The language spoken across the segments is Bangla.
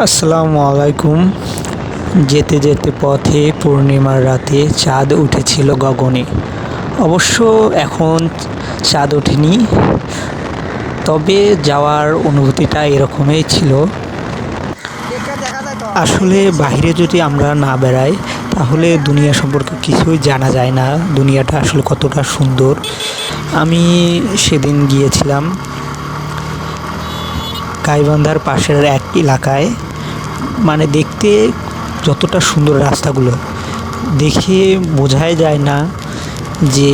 আসসালামু আলাইকুম। যেতে যেতে পথে পূর্ণিমার রাতে চাঁদ উঠেছিল গগনে। অবশ্য এখন চাঁদ ওঠেনি, তবে যাওয়ার অনুভূতিটা এরকমই ছিল। আসলে বাইরে যদি আমরা না বেড়াই, তাহলে দুনিয়া সম্পর্কে কিছুই জানা যায় না, দুনিয়াটা আসলে কতটা সুন্দর। আমি সেদিন গিয়েছিলাম গাইবান্ধার পাশের এক এলাকায় মানে দেখতে যতটা সুন্দর রাস্তাগুলো, দেখে বোঝাই যায় না যে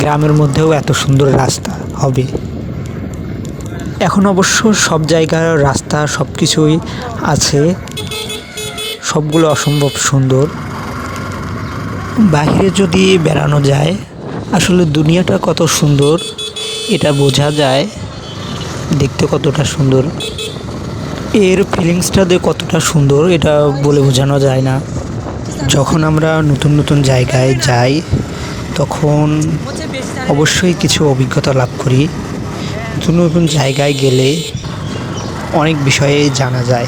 গ্রামের মধ্যেও এত সুন্দর রাস্তা হবে। এখন অবশ্য সব জায়গার রাস্তা সব কিছুই আছে, সবগুলো অসম্ভব সুন্দর। বাইরে যদি বেড়ানো যায়, আসলে দুনিয়াটা কত সুন্দর, এটা বোঝা যায়। দেখতে কতটা সুন্দর। এর ফিলিংসটা যে কতটা সুন্দর, এটা বলে বোঝানো যায় না। যখন আমরা নতুন নতুন জায়গায় যাই, তখন অবশ্যই কিছু অভিজ্ঞতা লাভ করি। নতুন নতুন জায়গায় গেলে অনেক বিষয়ে জানা যায়।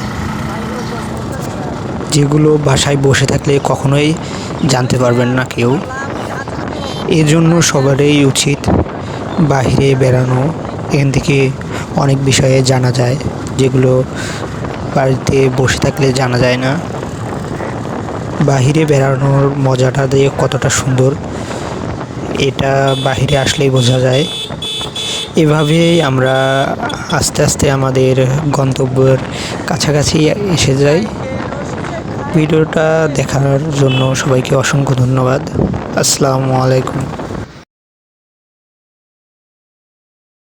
যেগুলো বাসায় বসে থাকলে কখনোই জানতে পারবেন না কেউ। এর জন্য সবারই উচিত বাইরে বেড়ানো, এখান থেকে অনেক বিষয়ে জানা যায়, যেগুলো বাড়িতে বসে থাকলে জানা যায় না। বাহিরে বেড়ানোর মজাটা দিয়ে কতটা সুন্দর, এটা বাহিরে আসলেই বোঝা যায়। এভাবেই আমরা আস্তে আস্তে আমাদের গন্তব্যের কাছাকাছি এসে যাই। ভিডিওটা দেখার জন্য সবাইকে অসংখ্য ধন্যবাদ। আসসালামু আলাইকুম।